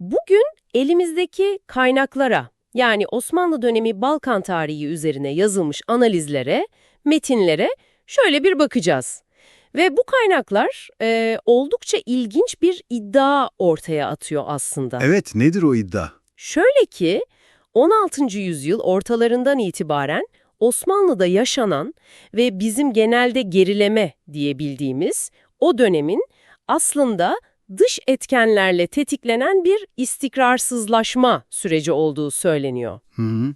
Bugün elimizdeki kaynaklara yani Osmanlı dönemi Balkan tarihi üzerine yazılmış analizlere, metinlere şöyle bir bakacağız. Ve bu kaynaklar e, oldukça ilginç bir iddia ortaya atıyor aslında. Evet, nedir o iddia? Şöyle ki 16. yüzyıl ortalarından itibaren Osmanlı'da yaşanan ve bizim genelde gerileme diye bildiğimiz o dönemin aslında dış etkenlerle tetiklenen bir istikrarsızlaşma süreci olduğu söyleniyor. Hı hı.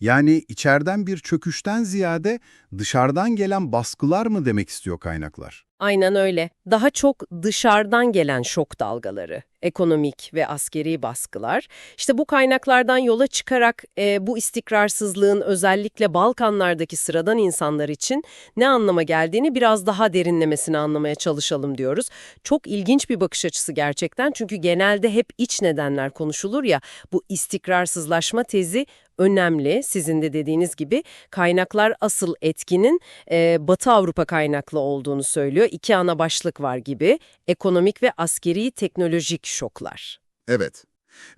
Yani içeriden bir çöküşten ziyade dışarıdan gelen baskılar mı demek istiyor kaynaklar? Aynen öyle. Daha çok dışarıdan gelen şok dalgaları, ekonomik ve askeri baskılar. İşte bu kaynaklardan yola çıkarak e, bu istikrarsızlığın özellikle Balkanlardaki sıradan insanlar için ne anlama geldiğini biraz daha derinlemesine anlamaya çalışalım diyoruz. Çok ilginç bir bakış açısı gerçekten çünkü genelde hep iç nedenler konuşulur ya bu istikrarsızlaşma tezi önemli. Sizin de dediğiniz gibi kaynaklar asıl etkinin e, Batı Avrupa kaynaklı olduğunu söylüyor. İki ana başlık var gibi ekonomik ve askeri teknolojik şoklar. Evet.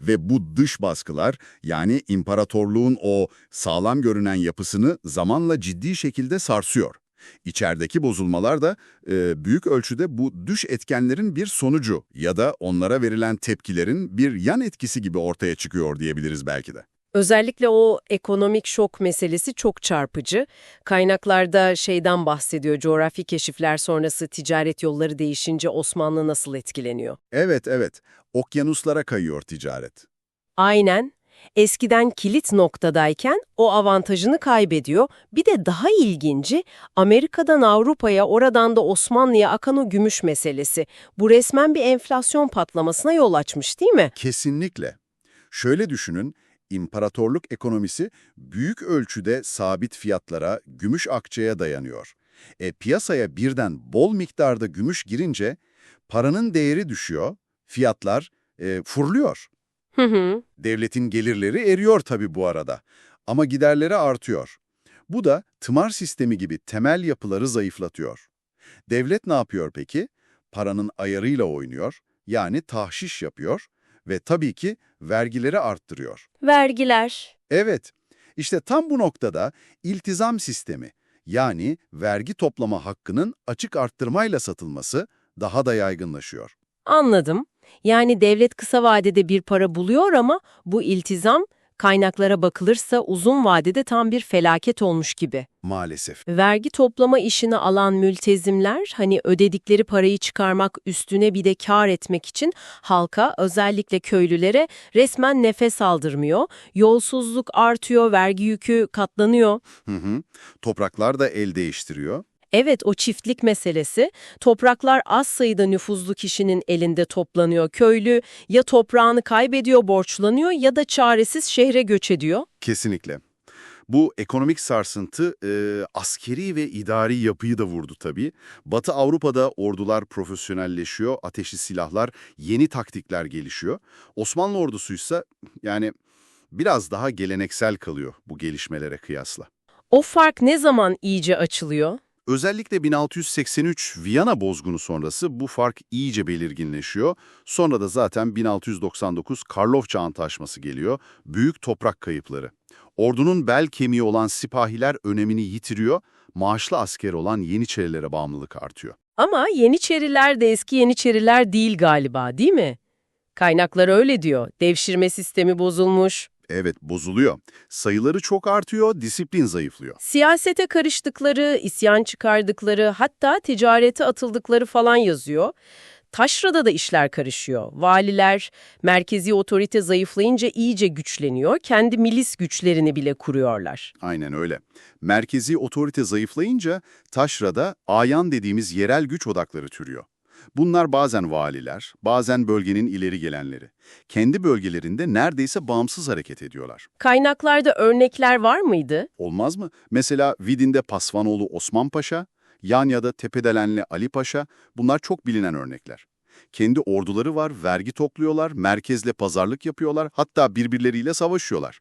Ve bu dış baskılar yani imparatorluğun o sağlam görünen yapısını zamanla ciddi şekilde sarsıyor. İçerideki bozulmalar da e, büyük ölçüde bu dış etkenlerin bir sonucu ya da onlara verilen tepkilerin bir yan etkisi gibi ortaya çıkıyor diyebiliriz belki de. Özellikle o ekonomik şok meselesi çok çarpıcı. Kaynaklarda şeyden bahsediyor, coğrafi keşifler sonrası ticaret yolları değişince Osmanlı nasıl etkileniyor? Evet, evet. Okyanuslara kayıyor ticaret. Aynen. Eskiden kilit noktadayken o avantajını kaybediyor. Bir de daha ilginci Amerika'dan Avrupa'ya oradan da Osmanlı'ya akan o gümüş meselesi. Bu resmen bir enflasyon patlamasına yol açmış değil mi? Kesinlikle. Şöyle düşünün, imparatorluk ekonomisi büyük ölçüde sabit fiyatlara, gümüş akçeye dayanıyor. E, piyasaya birden bol miktarda gümüş girince paranın değeri düşüyor, fiyatlar e. Hı hı. Devletin gelirleri eriyor tabii bu arada ama giderleri artıyor. Bu da tımar sistemi gibi temel yapıları zayıflatıyor. Devlet ne yapıyor peki? Paranın ayarıyla oynuyor, yani tahşiş yapıyor ve tabii ki vergileri arttırıyor. Vergiler. Evet, işte tam bu noktada iltizam sistemi yani vergi toplama hakkının açık arttırmayla satılması daha da yaygınlaşıyor. Anladım. Yani devlet kısa vadede bir para buluyor ama bu iltizam kaynaklara bakılırsa uzun vadede tam bir felaket olmuş gibi. Maalesef. Vergi toplama işini alan mültezimler hani ödedikleri parayı çıkarmak üstüne bir de kar etmek için halka özellikle köylülere resmen nefes aldırmıyor. Yolsuzluk artıyor, vergi yükü katlanıyor. Hı hı. Topraklar da el değiştiriyor. Evet o çiftlik meselesi topraklar az sayıda nüfuzlu kişinin elinde toplanıyor. Köylü ya toprağını kaybediyor borçlanıyor ya da çaresiz şehre göç ediyor. Kesinlikle. Bu ekonomik sarsıntı e, askeri ve idari yapıyı da vurdu tabii. Batı Avrupa'da ordular profesyonelleşiyor, ateşli silahlar, yeni taktikler gelişiyor. Osmanlı ordusuysa yani biraz daha geleneksel kalıyor bu gelişmelere kıyasla. O fark ne zaman iyice açılıyor? Özellikle 1683 Viyana bozgunu sonrası bu fark iyice belirginleşiyor. Sonra da zaten 1699 Karlofça Antlaşması geliyor. Büyük toprak kayıpları. Ordunun bel kemiği olan sipahiler önemini yitiriyor, maaşlı asker olan Yeniçerilere bağımlılık artıyor. Ama Yeniçeriler de eski Yeniçeriler değil galiba değil mi? Kaynaklar öyle diyor. Devşirme sistemi bozulmuş. Evet, bozuluyor. Sayıları çok artıyor, disiplin zayıflıyor. Siyasete karıştıkları, isyan çıkardıkları, hatta ticarete atıldıkları falan yazıyor. Taşra'da da işler karışıyor. Valiler, merkezi otorite zayıflayınca iyice güçleniyor. Kendi milis güçlerini bile kuruyorlar. Aynen öyle. Merkezi otorite zayıflayınca taşrada ayan dediğimiz yerel güç odakları türüyor. Bunlar bazen valiler, bazen bölgenin ileri gelenleri. Kendi bölgelerinde neredeyse bağımsız hareket ediyorlar. Kaynaklarda örnekler var mıydı? Olmaz mı? Mesela Vidin'de Pasvanoğlu Osman Paşa, Yanya'da Tepedelenli Ali Paşa, bunlar çok bilinen örnekler. Kendi orduları var, vergi topluyorlar, merkezle pazarlık yapıyorlar, hatta birbirleriyle savaşıyorlar.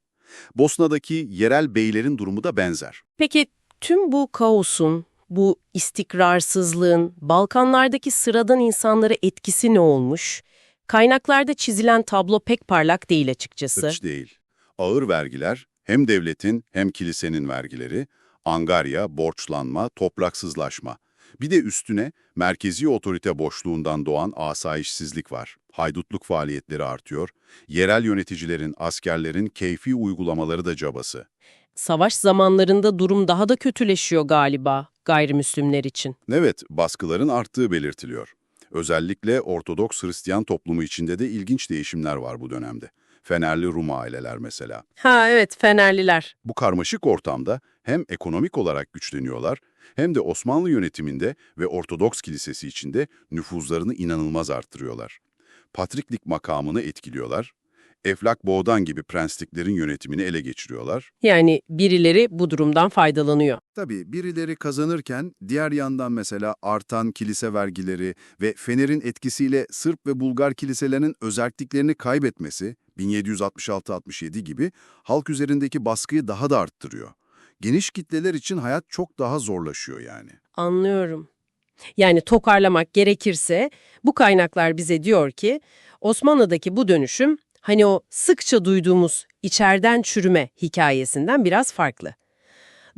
Bosna'daki yerel beylerin durumu da benzer. Peki tüm bu kaosun, bu istikrarsızlığın Balkanlardaki sıradan insanlara etkisi ne olmuş? Kaynaklarda çizilen tablo pek parlak değil açıkçası. Hiç değil. Ağır vergiler, hem devletin hem kilisenin vergileri, angarya, borçlanma, topraksızlaşma. Bir de üstüne merkezi otorite boşluğundan doğan asayişsizlik var. Haydutluk faaliyetleri artıyor. Yerel yöneticilerin, askerlerin keyfi uygulamaları da cabası. Savaş zamanlarında durum daha da kötüleşiyor galiba gayrimüslimler için. Evet, baskıların arttığı belirtiliyor. Özellikle Ortodoks Hristiyan toplumu içinde de ilginç değişimler var bu dönemde. Fenerli Rum aileler mesela. Ha evet Fenerliler. Bu karmaşık ortamda hem ekonomik olarak güçleniyorlar hem de Osmanlı yönetiminde ve Ortodoks Kilisesi içinde nüfuzlarını inanılmaz arttırıyorlar. Patriklik makamını etkiliyorlar. Eflak Boğdan gibi prensliklerin yönetimini ele geçiriyorlar. Yani birileri bu durumdan faydalanıyor. Tabii birileri kazanırken diğer yandan mesela artan kilise vergileri ve Fener'in etkisiyle Sırp ve Bulgar kiliselerinin özerkliklerini kaybetmesi 1766-67 gibi halk üzerindeki baskıyı daha da arttırıyor. Geniş kitleler için hayat çok daha zorlaşıyor yani. Anlıyorum. Yani toparlamak gerekirse bu kaynaklar bize diyor ki Osmanlı'daki bu dönüşüm hani o sıkça duyduğumuz içeriden çürüme hikayesinden biraz farklı.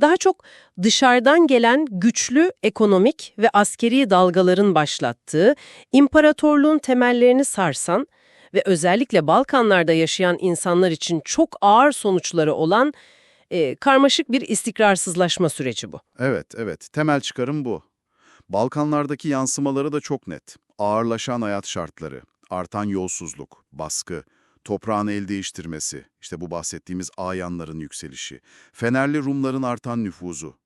Daha çok dışarıdan gelen güçlü ekonomik ve askeri dalgaların başlattığı, imparatorluğun temellerini sarsan ve özellikle Balkanlarda yaşayan insanlar için çok ağır sonuçları olan e, karmaşık bir istikrarsızlaşma süreci bu. Evet, evet. Temel çıkarım bu. Balkanlardaki yansımaları da çok net. Ağırlaşan hayat şartları, artan yolsuzluk, baskı, toprağın el değiştirmesi, işte bu bahsettiğimiz ayanların yükselişi, Fenerli Rumların artan nüfuzu.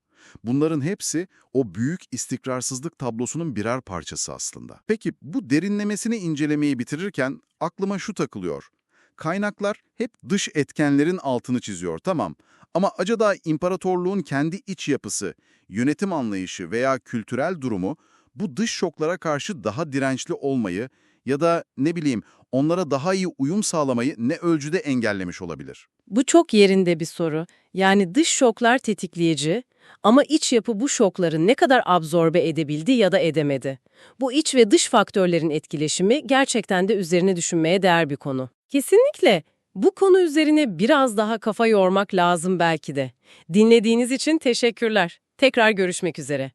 Bunların hepsi o büyük istikrarsızlık tablosunun birer parçası aslında. Peki bu derinlemesine incelemeyi bitirirken aklıma şu takılıyor. Kaynaklar hep dış etkenlerin altını çiziyor tamam ama acaba imparatorluğun kendi iç yapısı, yönetim anlayışı veya kültürel durumu bu dış şoklara karşı daha dirençli olmayı ya da ne bileyim onlara daha iyi uyum sağlamayı ne ölçüde engellemiş olabilir? Bu çok yerinde bir soru. Yani dış şoklar tetikleyici ama iç yapı bu şokları ne kadar absorbe edebildi ya da edemedi. Bu iç ve dış faktörlerin etkileşimi gerçekten de üzerine düşünmeye değer bir konu. Kesinlikle. Bu konu üzerine biraz daha kafa yormak lazım belki de. Dinlediğiniz için teşekkürler. Tekrar görüşmek üzere.